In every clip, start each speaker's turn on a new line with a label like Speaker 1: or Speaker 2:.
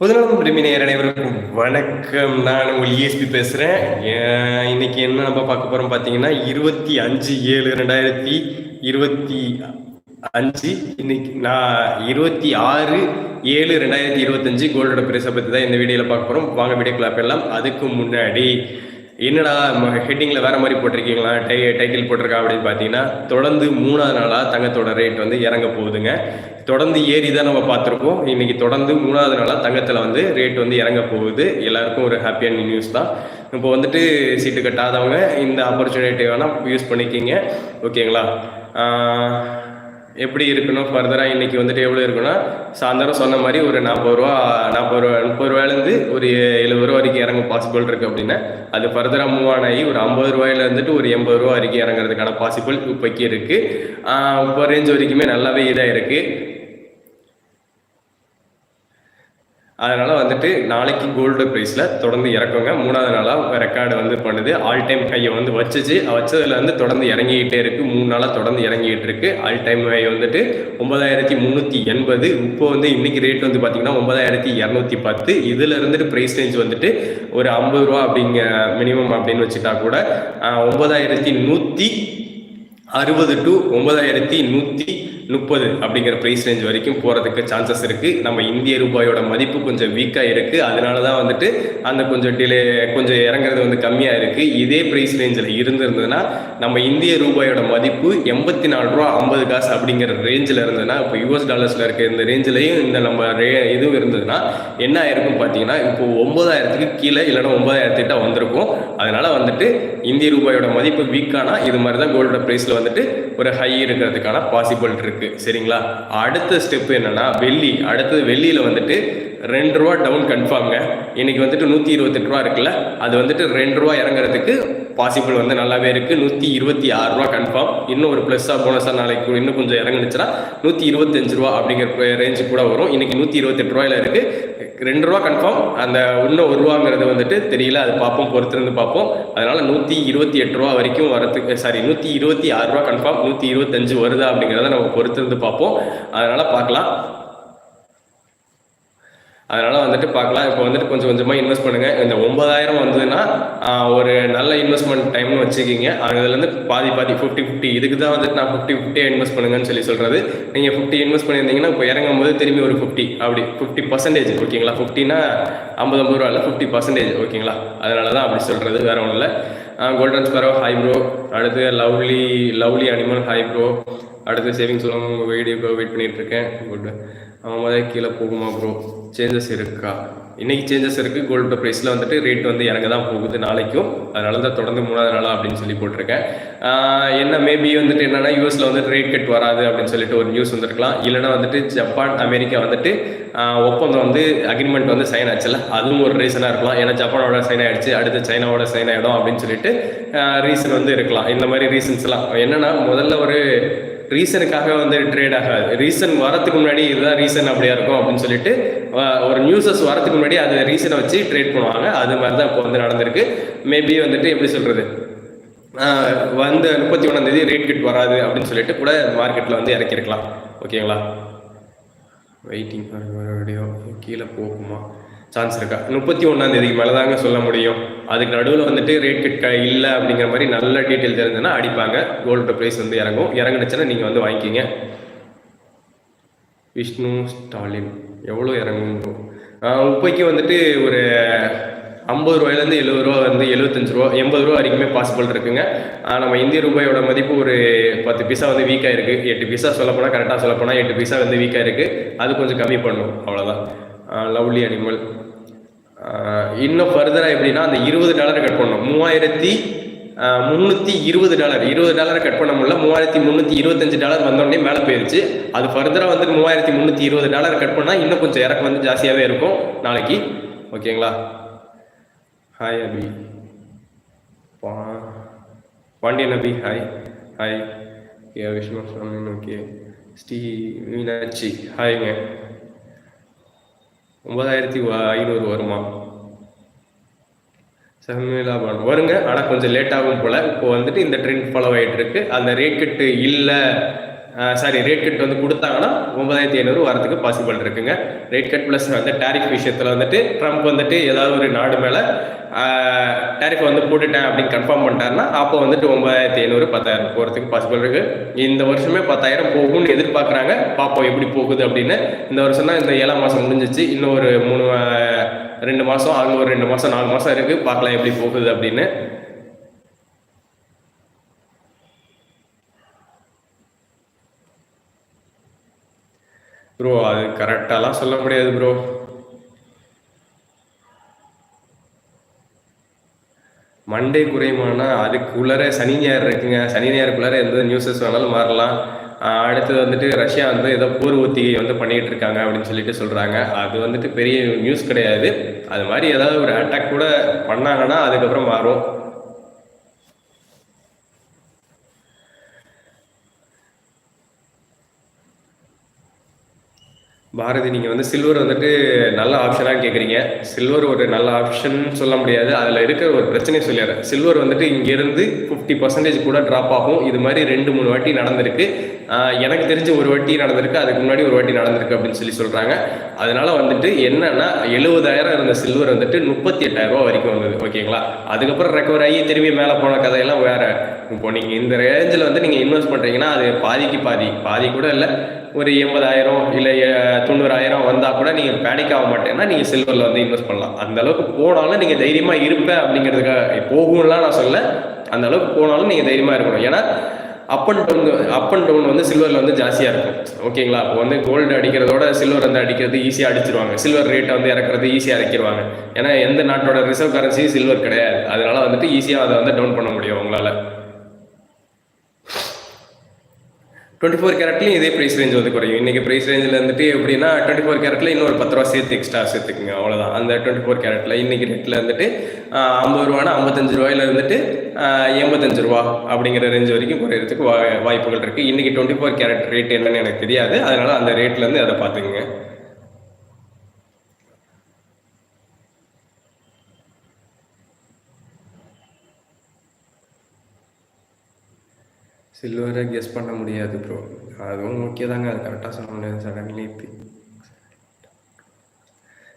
Speaker 1: முதலாம் பிரிமினியர் அனைவருக்கும் வணக்கம். நான் உங்கள் இஎஸ்பி பேசுகிறேன் இன்னைக்கு என்ன நம்ம பார்க்க போகிறோம் பார்த்தீங்கன்னா இருபத்தி அஞ்சு ஏழு ரெண்டாயிரத்தி இருபத்தி அஞ்சு இன்னைக்கு நான் இருபத்தி ஆறு ஏழு ரெண்டாயிரத்தி இருபத்தஞ்சு கோல்டோட பிரைஸை பற்றி தான் இந்த வீடியோவில் பார்க்க போகிறோம் வாங்க வீடியோ கிளாப் எல்லாம் அதுக்கு முன்னாடி என்னடா ஹெட்டிங்கில் வேற மாதிரி போட்டிருக்கீங்களா? டை டைட்டில் போட்டிருக்கா அப்படின்னு பார்த்தீங்கன்னா தொடர்ந்து மூணாவது நாளாக தங்கத்தோட ரேட் வந்து இறங்க போகுதுங்க. தொடர்ந்து ஏறி தான் நம்ம பார்த்துருக்கோம். இன்னைக்கு தொடர்ந்து மூணாவது நாளாக தங்கத்தில் வந்து ரேட் வந்து இறங்க போகுது. எல்லாருக்கும் ஒரு ஹாப்பியான நியூஸ் தான். இப்போ வந்துட்டு சீட்டு கட்டாதவங்க இந்த ஆப்பர்ச்சுனிட்டி வேணால் யூஸ் பண்ணிக்கிங்க. ஓகேங்களா ஆஹ் எப்படி இருக்கணும்? ஃபர்தராக இன்னைக்கு வந்துட்டு எவ்வளோ இருக்குன்னா சாயந்தரம் சொன்ன மாதிரி ஒரு நாற்பது ரூபா நாற்பது ரூபா முப்பது ரூபாயிலேருந்து ஒரு எழுபது ரூபா வரைக்கும் இறங்க பாசிபிள் இருக்குது அப்படின்னா அது ஃபர்தராக மூவ் ஆன் ஆகி ஒரு ஐம்பது ரூபாயில இருந்துட்டு ஒரு எண்பது ரூபா வரைக்கும் இறங்குறதுக்கான பாசிபிள் இப்போக்கி இருக்குது இப்போ ரேஞ்ச் வரைக்குமே நல்லாவே இதாக இருக்குது அதனால வந்துட்டு நாளைக்கு கோல்டு ப்ரைஸில் தொடர்ந்து இறக்குங்க. மூணாவது நாளாக ரெக்கார்டு வந்து பண்ணுது. ஆல் டைம் கையை வந்து வச்சுச்சு. வச்சதுல இருந்து தொடர்ந்து இறங்கிக்கிட்டே இருக்கு. மூணு நாளாக தொடர்ந்து இறங்கிட்டு இருக்கு. ஆல் டைம் ஹை வந்துட்டு ஒன்பதாயிரத்தி முந்நூற்றி எண்பது. இப்போ வந்து இன்னைக்கு ரேட் வந்து பார்த்தீங்கன்னா ஒன்பதாயிரத்தி இரநூத்தி பத்து. இதில் இருந்துட்டு ப்ரைஸ் ரேஞ்ச் வந்துட்டு ஒரு ஐம்பது ரூபா அப்படிங்க மினிமம் அப்படின்னு வச்சுட்டா கூட ஒன்பதாயிரத்தி நூற்றி அறுபது டு ஒன்பதாயிரத்தி நூற்றி முப்பது அப்படிங்கிற ப்ரைஸ் ரேஞ்ச் வரைக்கும் போகிறதுக்கு சான்சஸ் இருக்குது நம்ம இந்திய ரூபாயோட மதிப்பு கொஞ்சம் வீக்காக இருக்குது அதனால தான் வந்துட்டு அந்த கொஞ்சம் டிலே கொஞ்சம் இறங்குறது வந்து கம்மியாக இருக்குது இதே ப்ரைஸ் ரேஞ்சில் இருந்திருந்ததுன்னா நம்ம இந்திய ரூபாயோட மதிப்பு எண்பத்தி நாலு ரூபா ஐம்பது காசு அப்படிங்கிற ரேஞ்சில் இருந்ததுன்னா இப்போ யூஎஸ் டாலர்ஸில் இருக்க இந்த ரேஞ்சிலையும் இந்த நம்ம ரே இதுவும் இருந்ததுன்னா என்ன ஆயிருக்கும் பார்த்தீங்கன்னா இப்போ ஒன்பதாயிரத்துக்கு கீழே இல்லைன்னா ஒன்பதாயிரத்திட்ட வந்திருக்கும். அதனால வந்துட்டு இந்திய ரூபாயோட மதிப்பு வீக்கானா இது மாதிரி தான் கோல்டோட ப்ரைஸில் வந்துட்டு ஒரு ஹை இருக்கிறதுக்கான பாசிபிள் இருக்கு. சரிங்களா? அடுத்த ஸ்டெப் என்னன்னா வெள்ளி. அடுத்தது வெள்ளியில் வந்துட்டு ரெண்டு ரூபா டவுன் கன்ஃபார்ம்ங்க இன்னைக்கு வந்துட்டு நூற்றி இருபத்தெட்டு ரூபா இருக்குல்ல? அது வந்துட்டு ரெண்டு ரூபா இறங்குறதுக்கு பாசிபிள் வந்து நல்லாவே இருக்கு. நூற்றி இருபத்தி ஆறு ரூபா கன்ஃபார்ம் இன்னும் ஒரு ப்ளஸ்ஸாக போனஸாக நாளைக்கு இன்னும் கொஞ்சம் இறங்குனுச்சுன்னா நூற்றி இருபத்தஞ்சு ரூபா அப்படிங்கிற ரேஞ்சு கூட வரும். இன்னைக்கு நூற்றி இருபத்தெட்டு ரூபாயில இருக்கு. ரெண்டு ரூபா கன்ஃபார்ம் அந்த இன்னும் ஒரு ரூபாங்கிறது வந்துட்டு தெரியல அது பார்ப்போம் பொறுத்திருந்து பார்ப்போம். அதனால நூற்றி இருபத்தி எட்டு ரூபா வரைக்கும் வரதுக்கு சாரி நூற்றி இருபத்தி ஆறு ரூபா கன்ஃபார்ம் நூற்றி இருபத்தஞ்சு வருதா அப்படிங்கிறத நம்ம பொறுத்திருந்து பார்ப்போம். அதனால பார்க்கலாம். அதனால வந்துட்டு பார்க்கலாம். இப்போ வந்துட்டு கொஞ்சம் கொஞ்சமாக இன்வெஸ்ட் பண்ணுங்க. இந்த ஒன்பதாயிரம் வந்ததுன்னா ஒரு நல்ல இன்வெஸ்ட்மெண்ட் டைம்னு வச்சுக்கிங்க. அதுலேருந்து பாதி பாதி ஃபிஃப்டி ஃபிஃப்டி இதுக்கு தான் வந்துட்டு நான் ஃபிஃப்டி ஃபிஃப்டியாக இன்வெஸ்ட் பண்ணுங்கன்னு சொல்லி சொல்கிறது நீங்கள் ஃபிஃப்டி இன்வெஸ்ட் பண்ணியிருந்தீங்கன்னா இப்போ இறங்கும் போது திரும்பி ஒரு ஃபிஃப்டி அப்படி ஃபிஃப்டி பர்சன்டேஜ் ஓகேங்களா ஃபிஃப்டினா ஐம்பது ஐம்பது ரூபா இல்லை ஃபிஃப்டி பர்சன்டேஜ் ஓகேங்களா அதனால தான் அப்படி சொல்கிறது வேற ஒன்றும் இல்லை கோல்டன் ஸ்பரோ ஹை ப்ரோ அடுத்து lovely lovely animal hi bro அடுத்து சேவிங்ஸ் சொல்லுவாங்க உங்கள் வெயிட் பண்ணிகிட்ருக்கேன் இருக்கேன் குட் அவன் முதல்ல கீழே போகுமா ப்ரோ சேஞ்சஸ் இருக்கா? இன்றைக்கி சேஞ்சஸ் இருக்குது கோல்டு ப்ரைஸில் வந்துட்டு ரேட் வந்து எனக்கு தான் போகுது நாளைக்கும். அதனால தான் தொடர்ந்து மூணாவது நாளாக அப்படின்னு சொல்லி போட்டிருக்கேன். என்ன மேபி வந்துட்டு என்னென்னா யூஎஸில் வந்துட்டு ரேட் கட் வராது அப்படின்னு சொல்லிட்டு ஒரு நியூஸ் வந்திருக்கலாம். இல்லைன்னா வந்துட்டு ஜப்பான் அமெரிக்கா வந்துட்டு ஒப்பந்தம் வந்து அக்ரிமெண்ட் வந்து சைன் ஆச்சுல்ல? அதுவும் ஒரு ரீசனாக இருக்கலாம். ஏன்னா ஜப்பானோட சைன் ஆகிடுச்சு அடுத்து சைனாவோட சைன் ஆகிடும் அப்படின்னு சொல்லிட்டு ரீசன் வந்து இருக்கலாம். இந்த மாதிரி ரீசன்ஸ்லாம் என்னென்னா முதல்ல ஒரு ரீசனுக்காக வந்து ட்ரேட் ஆகாது ரீசன் வரத்துக்கு முன்னாடி இதுதான் ரீசன் அப்படியா இருக்கும் அப்படின்னு சொல்லிட்டு ஒரு நியூஸஸ் வரத்துக்கு முன்னாடி அது ரீசனை வச்சு ட்ரேட் பண்ணுவாங்க. அது மாதிரி தான் இப்போ வந்து நடந்திருக்கு. மேபி வந்துட்டு எப்படி சொல்றது? வந்து முப்பத்தி ஒன்றாம் தேதி ரேட் கிட் வராது அப்படின்னு சொல்லிட்டு கூட மார்க்கெட்டில் வந்து இறக்கிருக்கலாம் ஓகேங்களா வெயிட்டிங் வீடியோ கீழே போகுமா? சான்ஸ் இருக்கா? முப்பத்தி ஒன்றாம் தேதிக்கு மேலே தாங்க சொல்ல முடியும். அதுக்கு நடுவில் வந்துட்டு ரேட் கட் இல்லை அப்படிங்கிற மாதிரி நல்ல டீட்டெயில் தெரிஞ்சதுன்னா அடிப்பாங்க. கோல்டு ப்ரைஸ் வந்து இறங்கும். இறங்குனுச்சுன்னா நீங்கள் வந்து வாங்கிக்கிங்க. விஷ்ணு ஸ்டாலின். எவ்வளோ இறங்கும்? உப்பைக்கு வந்துட்டு ஒரு ஐம்பது ரூபாயிலேருந்து எழுபது ரூபா வந்து எழுபத்தஞ்சு ரூபா எண்பது ரூபா வரைக்குமே பாசிபிள் இருக்குங்க. நம்ம இந்திய ரூபாயோட மதிப்பு ஒரு பத்து பைசா வந்து வீக்காக இருக்குது எட்டு பைசா சொல்லப்போனால் கரெக்டாக சொல்லப்போனால் எட்டு பைசா வந்து வீக்காக இருக்குது அது கொஞ்சம் கம்மி பண்ணும். அவ்வளோதான் லவ்லி அனிமல் இன்னும் ஃபர்தராக எப்படின்னா அந்த இருபது டாலர் கட் பண்ணணும். மூவாயிரத்தி முந்நூற்றி இருபது டாலர் இருபது டாலர் கட் பண்ண முடியல. மூவாயிரத்தி முந்நூற்றி இருபத்தஞ்சு டாலர் வந்தோடனே மேலே போயிருச்சு. அது ஃபர்தராக வந்து மூவாயிரத்தி முந்நூற்றி இருபது டாலர் கட் பண்ணால் இன்னும் கொஞ்சம் இறக்கம் வந்து ஜாஸ்தியாகவே இருக்கும் நாளைக்கு. ஓகேங்களா? ஹாய் அபி பா Pandian Abhi hi hi okay Vishnu Swami okay Sri Meenakshi ஹாய்ங்க ஒன்பதாயிரத்தி ஐநூறு வருமா? செம்மிலாபான். வருங்க ஆனால் கொஞ்சம் லேட்டாகும் போல். இப்போ வந்துட்டு இந்த ட்ரெண்ட் ஃபாலோ ஆகிட்டு இருக்கு. அந்த ரேட் கட்டு இல்லை. சாரி ரேட் கட் வந்து கொடுத்தாங்கன்னா ஒன்பதாயிரத்தி ஐநூறு வரதுக்கு பாசிபிள் இருக்குங்க. ரேட் கட் ப்ளஸ் வந்து டேரிஃப் விஷயத்தில் வந்துட்டு ட்ரம்ப் வந்துட்டு ஏதாவது ஒரு நாடு மேலே டேரிஃப் வந்து போட்டுட்டேன் அப்படின்னு கன்ஃபார்ம் பண்ணிட்டாருன்னா அப்போ வந்துட்டு ஒன்பதாயிரத்தி ஐநூறு பத்தாயிரம் போகிறதுக்கு பாசிபிள் இருக்கு. இந்த வருஷமே பத்தாயிரம் போகும்னு எதிர்பார்க்குறாங்க. பார்ப்போம் எப்படி போகுது அப்படின்னு. இந்த வருஷம் தான் இந்த ஏழாம் மாதம் முடிஞ்சிச்சு. இன்னும் ஒரு மூணு ரெண்டு மாதம் அங்கே ஒரு ரெண்டு மாதம் நாலு மாதம் இருக்குது பார்க்கலாம் எப்படி போகுது அப்படின்னு. ப்ரோ அது கரெக்டாலாம் சொல்ல முடியாது ப்ரோ மண்டே குறையுமானா அதுக்குள்ளார சனி ஞாயிறு இருக்குங்க. சனி ஞாயிறுக்குள்ளார எந்த நியூஸஸ் வேணாலும் மாறலாம். அடுத்தது வந்துட்டு ரஷ்யா வந்து ஏதோ போர் ஒத்திகை வந்து பண்ணிகிட்டு இருக்காங்க அப்படின்னு சொல்லிட்டு சொல்கிறாங்க அது வந்துட்டு பெரிய நியூஸ் கிடையாது. அது மாதிரி ஏதாவது ஒரு அட்டாக் கூட பண்ணாங்கன்னா அதுக்கப்புறம் மாறும். பாரதி நீங்கள் வந்து சில்வர் வந்துட்டு நல்ல ஆப்ஷனாக கேட்குறீங்க சில்வர் ஒரு நல்ல ஆப்ஷன் சொல்ல முடியாது. அதில் இருக்கிற ஒரு பிரச்சனையை சொல்லிடுறேன். சில்வர் வந்துட்டு இங்கேருந்து ஃபிஃப்டி பர்சன்டேஜ் கூட ட்ராப் ஆகும். இது மாதிரி ரெண்டு மூணு வாட்டி நடந்திருக்கு. எனக்கு தெரிஞ்ச ஒரு வாட்டி நடந்திருக்கு அதுக்கு முன்னாடி ஒரு வாட்டி நடந்திருக்கு அப்படின்னு சொல்லி சொல்கிறாங்க அதனால வந்துட்டு என்னன்னா எழுபதாயிரம் இருந்த சில்வர் வந்துட்டு முப்பத்தி எட்டாயிரம் ரூபா வரைக்கும் வந்தது ஓகேங்களா? அதுக்கப்புறம் ரெக்கவர் ஆகி திரும்பி மேலே போன கதையெல்லாம் வேற. இப்போ நீங்கள் இந்த ரேஞ்சில் வந்து நீங்கள் இன்வெஸ்ட் பண்ணுறீங்கன்னா அது பாதிக்கு பாதி. பாதி கூட இல்லை ஒரு எண்பதாயிரம் இல்லை தொண்ணூறாயிரம் வந்தால் கூட நீங்கள் பேனிக் ஆக மாட்டேன்னா நீங்கள் சில்வரில் வந்து இன்வெஸ்ட் பண்ணலாம். அந்த அளவுக்கு போனாலும் நீங்கள் தைரியமாக இருப்பேன் அப்படிங்கிறதுக்காக போகும்லாம் நான் சொல்ல அந்த அளவுக்கு போனாலும் நீங்கள் தைரியமாக இருக்கணும். ஏன்னா up and down up and down வந்து சில்வரில் வந்து ஜாஸ்தியாக இருக்கும். ஓகேங்களா இப்போ வந்து கோல்டு அடிக்கிறதோட சில்வர் வந்து அடிக்கிறது ஈஸியாக அடிச்சிருவாங்க. சில்வர் ரேட்டை வந்து இறக்குறது ஈஸியாக இறக்கிடுவாங்க ஏன்னா எந்த நாட்டோட ரிசர்வ் கரன்சியும் சில்வர் கிடையாது. அதனால வந்துட்டு ஈஸியாக அதை வந்து டவுன் பண்ண முடியும் உங்களால். டுவெண்ட்டி ஃபோர் கேரட்லையும் இதே ப்ரைஸ் ரேஞ்ச் வந்து குறையும். இன்றைக்கி ப்ரைஸ் ரேஞ்சில் வந்துட்டு எப்படின்னா டுவெண்ட்டி ஃபோர் கேரட்டில் இன்னொரு பத்து ரூபா சேர்த்து எக்ஸ்ட்ரா சேர்த்துக்குங்க. அவ்வளோதான் அந்த டுவெண்ட்டி ஃபோர் கேரட்டில் இன்றைக்கி ரேட்டில் வந்துட்டு ஐம்பது ரூபானா ஐம்பத்தஞ்சு ரூபாயில் இருந்துட்டு எண்பத்தஞ்சு ரூபா அப்படிங்கிற ரேஞ்ச் வரைக்கும் குறையிறதுக்கு வாய்ப்புகள் இருக்குது இன்றைக்கி டுவெண்ட்டி ஃபோர் கேரட் ரேட் என்னன்னு எனக்கு தெரியாது. அதனால் அந்த ரேட்லேருந்து அதை பார்த்துக்குங்க. சில்வரை கெஸ் பண்ண முடியாது ப்ரோ அதுவும் ஓகே தாங்க. அது கரெக்டாக சொல்ல முடியாது. சடன்லி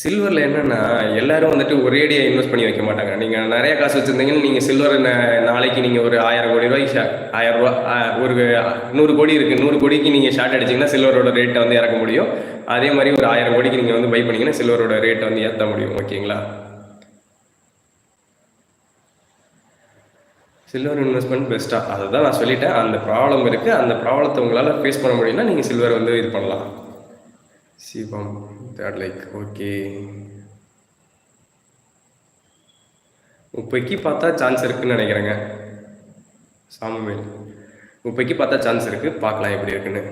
Speaker 1: சில்வரில் என்னென்னா எல்லாரும் வந்துட்டு ஒரேடியாக இன்வெஸ்ட் பண்ணி வைக்க மாட்டாங்க. நீங்கள் நிறைய காசு வச்சுருந்தீங்கன்னு நீங்கள் சில்வர் நாளைக்கு நீங்கள் ஒரு ஆயிரம் கோடி ரூபாய்க்கு ஷா ஆயிரம் ரூபா ஒரு நூறு கோடி இருக்குது நூறு கோடிக்கு நீங்கள் ஷார்ட் அடிச்சிங்கன்னா சில்வரோட ரேட்டை வந்து இறக்க முடியும். அதே மாதிரி ஒரு ஆயிரம் கோடிக்கு நீங்கள் வந்து பை பண்ணிங்கன்னா சில்வரோட ரேட்டை வந்து ஏற்ற முடியும். ஓகேங்களா சில்வர் இன்வெஸ்ட்மெண்ட் பெஸ்ட்டாக அதை தான் நான் சொல்லிட்டேன். அந்த ப்ராப்ளம் இருக்குது அந்த ப்ராப்ளத்தை உங்களால் ஃபேஸ் பண்ண முடியும்னா நீங்கள் சில்வர் வந்து இது பண்ணலாம். சிவம் தேர்ட் லைக் ஓகே முப்பைக்கு பார்த்தா சான்ஸ் இருக்குன்னு நினைக்கிறேங்க. சாமுவேல் முப்பைக்கு பார்த்தா சான்ஸ் இருக்குது பார்க்கலாம் எப்படி இருக்குன்னு.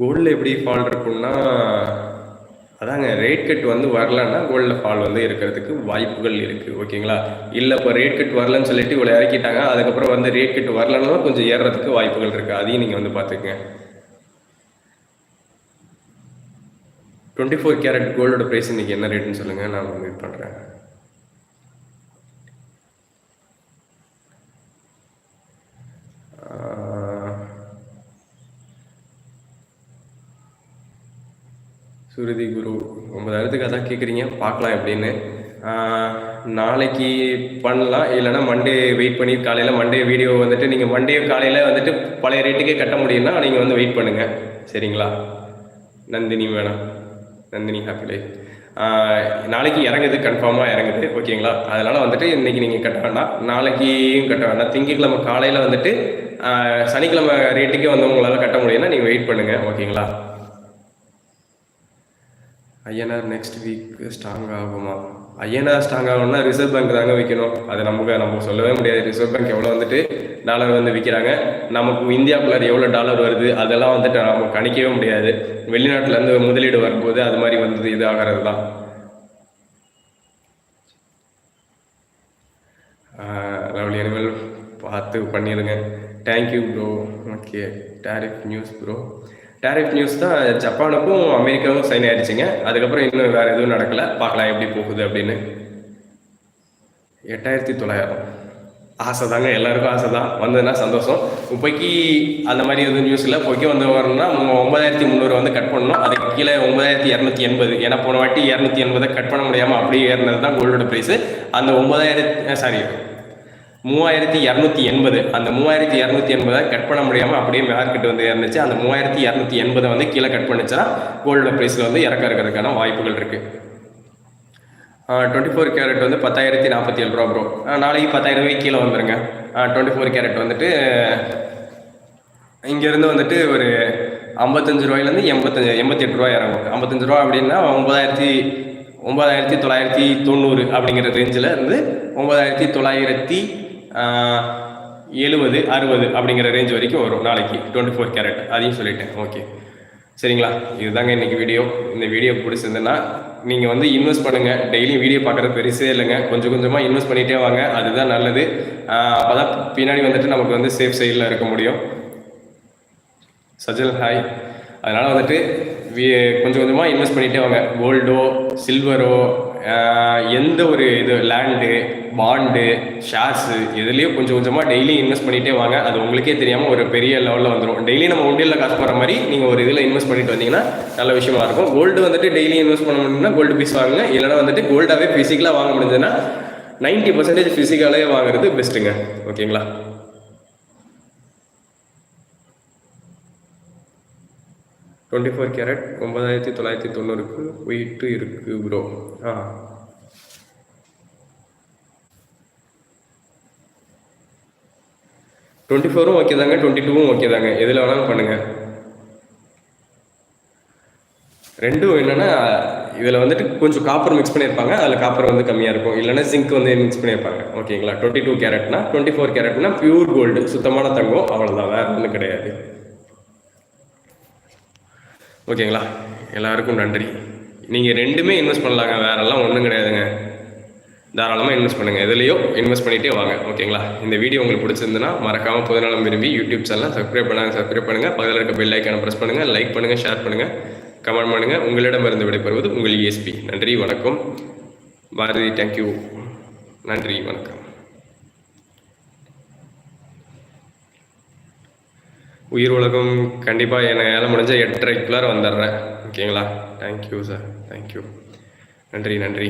Speaker 1: கோல்டில் எப்படி ஃபால் இருக்குன்னா அதாங்க ரேட் கட் வந்து வரலன்னா கோல்டில் ஃபால் வந்து இருக்கிறதுக்கு வாய்ப்புகள் இருக்குது ஓகேங்களா? இல்லை இப்போ ரேட் கட் வரலன்னு சொல்லிட்டு இவ்வளோ இறக்கிட்டாங்க அதுக்கப்புறம் வந்து ரேட் கட் வரலன்னா கொஞ்சம் ஏறுறதுக்கு வாய்ப்புகள் இருக்குது அதையும் நீங்கள் வந்து பார்த்துக்கங்க. டுவெண்ட்டி ஃபோர் கேரட் கோல்டோட ப்ரைஸ் இன்றைக்கி என்ன ரேட்டுன்னு சொல்லுங்கள் நான் வந்து இது பண்ணுறேன் சுருதி குரு ஒன்பதாயிரத்துக்கு அதான் கேட்குறீங்க பார்க்கலாம் எப்படின்னு. நாளைக்கு பண்ணலாம் இல்லைனா மண்டே வெயிட் பண்ணி காலையில் மண்டே வீடியோ வந்துட்டு நீங்கள் மண்டே காலையில் வந்துட்டு பழைய ரேட்டுக்கே கட்ட முடியும்னா நீங்கள் வந்து வெயிட் பண்ணுங்கள் சரிங்களா? நந்தினி வேணாம். நந்தினி ஹாப்பி லைஃப் நாளைக்கு இறங்குது கன்ஃபார்மாக இறங்குது ஓகேங்களா? அதனால் வந்துட்டு இன்றைக்கி நீங்கள் கட்ட வேண்டாம். நாளைக்கும் கட்ட வேண்டாம். திங்கக்கிழமை காலையில் வந்துட்டு சனிக்கிழமை ரேட்டுக்கே வந்து உங்களால் கட்ட முடியும்னா நீங்கள் வெயிட் பண்ணுங்கள் ஓகேங்களா? ஐஎன்ஆர் நெக்ஸ்ட் வீக் ஸ்ட்ராங் ஆகுமா? ஐஎன்ஆர் ஸ்ட்ராங் ஆகணும்னா ரிசர்வ் பேங்க் தாங்க வைக்கணும். அது நமக்கு நம்ம சொல்லவே முடியாது. ரிசர்வ் பேங்க் எவ்வளோ வந்துட்டு டாலர் வந்து விற்கிறாங்க நமக்கு இந்தியாவுக்குள்ள எவ்வளோ டாலர் வருது அதெல்லாம் வந்துட்டு நம்ம கணிக்கவே முடியாது. வெளிநாட்டிலேருந்து முதலீடு வரும்போது அது மாதிரி வந்தது இது ஆகிறது தான். லவ்லி அனிமல் பார்த்து பண்ணிடுங்க thank you bro okay tariff news bro tariff news தான் ஜப்பானுக்கும் அமெரிக்காவும் சைன் ஆயிடுச்சுங்க. அதுக்கப்புறம் இன்னும் வேறு எதுவும் நடக்கலை. பார்க்கலாம் எப்படி போகுது அப்படின்னு. எட்டாயிரத்தி தொள்ளாயிரம். ஆசை தாங்க. எல்லாருக்கும் ஆசை தான். வந்ததுன்னா சந்தோஷம். இப்போக்கி அந்த மாதிரி எதுவும் நியூஸ் இல்லை. இப்போக்கி வந்து வரணும்னா ஒன்பதாயிரத்தி முந்நூறு வந்து கட் பண்ணணும். அதுக்கு கீழே ஒன்பதாயிரத்தி இரநூத்தி எண்பது. ஏன்னா போன வாட்டி இரநூத்தி எண்பதை கட் பண்ண முடியாமல் அப்படியே ஏறினது தான் கோல்டோட ப்ரைஸு அந்த ஒன்பதாயிரத்தி சாரி மூவாயிரத்தி இரநூத்தி எண்பது. அந்த மூவாயிரத்தி இரநூத்தி எண்பதை கட் பண்ண முடியாமல் அப்படியே மார்க்கெட் வந்து இருந்துச்சு அந்த மூவாயிரத்தி இரநூத்தி எண்பதை வந்து கீழே கட் பண்ணிச்சுன்னா கோல்டு ப்ரைஸில் வந்து இறக்க இருக்கிறதுக்கான வாய்ப்புகள் இருக்குது டுவெண்ட்டி ஃபோர் கேரட் வந்து பத்தாயிரத்தி நாற்பத்தி ஏழு ரூபா ப்ரோ நாளைக்கு பத்தாயிரம் ரூபாய்க்கு கீழே வந்துருங்க. டுவெண்ட்டி ஃபோர் கேரட் வந்துட்டு இங்கேருந்து வந்துட்டு ஒரு ஐம்பத்தஞ்சு ரூபாயிலேருந்து எண்பத்தஞ்சு எண்பத்தி எட்டு ரூபா இறங்கும் ஐம்பத்தஞ்சு ரூபா அப்படின்னா ஒன்பதாயிரத்தி ஒம்பதாயிரத்தி தொள்ளாயிரத்தி தொண்ணூறு அப்படிங்கிற ரேஞ்சில் இருந்து ஒம்பதாயிரத்தி தொள்ளாயிரத்தி எழுபது அறுபது அப்படிங்கிற ரேஞ்ச் வரைக்கும் வரும் நாளைக்கு. டுவெண்ட்டி ஃபோர் கேரட் அதையும் சொல்லிட்டேன். ஓகே சரிங்களா? இதுதாங்க இன்றைக்கி வீடியோ இந்த வீடியோ பிடிச்சிருந்தேன்னா நீங்கள் வந்து இன்வெஸ்ட் பண்ணுங்கள் டெய்லியும் வீடியோ பார்க்குறது பெருசே இல்லைங்க. கொஞ்சம் கொஞ்சமாக இன்வெஸ்ட் பண்ணிகிட்டே வாங்க. அதுதான் நல்லது. அப்போ தான் பின்னாடி வந்துட்டு நமக்கு வந்து சேஃப் சைடில் இருக்க முடியும். சஜல் ஹாய் அதனால் வந்துட்டு கொஞ்சம் கொஞ்சமாக இன்வெஸ்ட் பண்ணிகிட்டே வாங்க. கோல்டோ சில்வரோ எந்த ஒரு இது லேண்டு பாண்டு ஷேர்ஸு எதுலேயோ கொஞ்சம் கொஞ்சமாக டெய்லி இன்வெஸ்ட் பண்ணிகிட்டே வாங்க. அது உங்களுக்கே தெரியாமல் ஒரு பெரிய லெவலில் வந்துடும் டெய்லி நம்ம உண்டியில் காசு போகிற மாதிரி நீங்கள் ஒரு இதில் இன்வெஸ்ட் பண்ணிட்டு வந்தீங்கன்னா நல்ல விஷயமா இருக்கும். கோல்டு வந்துட்டு டெய்லி இன்வெஸ்ட் பண்ண முடியும்னா கோல்டு பீஸ் வாங்குங்க. இல்லைனா வந்துட்டு கோல்டாகவே ஃபிசிக்கலாக வாங்க முடிஞ்சதுன்னா நைன்ட்டி பர்சன்டேஜ் ஃபிசிக்கலாகவே வாங்குறது பெஸ்ட்டுங்க ஓகேங்களா டுவெண்ட்டி ஃபோர் கேரட் ஒன்பதாயிரத்தி தொள்ளாயிரத்தி தொண்ணூறுக்கு ஒயிட்டு இருக்குது ப்ரோ ஆ. டுவெண்ட்டி ஃபோரும் ஓகே தாங்க டுவெண்ட்டி டூவும் ஓகே தாங்க. எதில் வேணாலும் பண்ணுங்கள் ரெண்டும் என்னென்னா இதில் வந்துட்டு கொஞ்சம் காப்பர் மிக்ஸ் பண்ணியிருப்பாங்க அதில் காப்பர் வந்து கம்மியாக இருக்கும். இல்லைன்னா ஜிங்க் வந்து மிக்ஸ் பண்ணியிருப்பாங்க. ஓகேங்களா டுவெண்ட்டி டூ கேரட்னா டுவெண்ட்டி ஃபோர் கேரட்னா பியூர் கோல்டு சுத்தமான தங்கம் அவ்வளோதான் வேறு ஒன்றும் கிடையாது. ஓகேங்களா? எல்லாருக்கும் நன்றி. நீங்கள் ரெண்டுமே இன்வெஸ்ட் பண்ணலாங்க. வேறெல்லாம் ஒன்றும் கிடையாதுங்க. தாராளமாக இன்வெஸ்ட் பண்ணுங்கள் எதுலேயோ இன்வெஸ்ட் பண்ணிகிட்டே வாங்க. ஓகேங்களா? இந்த வீடியோ உங்களுக்கு பிடிச்சிருந்துன்னா மறக்காமல் புதுநலம் விரும்பி யூடியூப் சேனல் சப்ஸ்கிரைப் பண்ணாங்க சப்ஸ்கிரைப் பண்ணுங்கள் பக்கத்தில் இருக்க பெல் ஐக்கான ப்ரெஸ் பண்ணுங்கள் லைக் பண்ணுங்கள் ஷேர் பண்ணுங்கள் கமெண்ட் பண்ணுங்கள் உங்களிடமிருந்து விடைபெறுவது உங்கள் இஎஸ்பி நன்றி வணக்கம். பாரதி தேங்க்யூ நன்றி வணக்கம். உயிர் உலகம் கண்டிப்பாக என்னால் முடிஞ்ச எட்டரைக்குள்ளார வந்துடுறேன். ஓகேங்களா? தேங்க்யூ சார் தேங்க்யூ நன்றி நன்றி.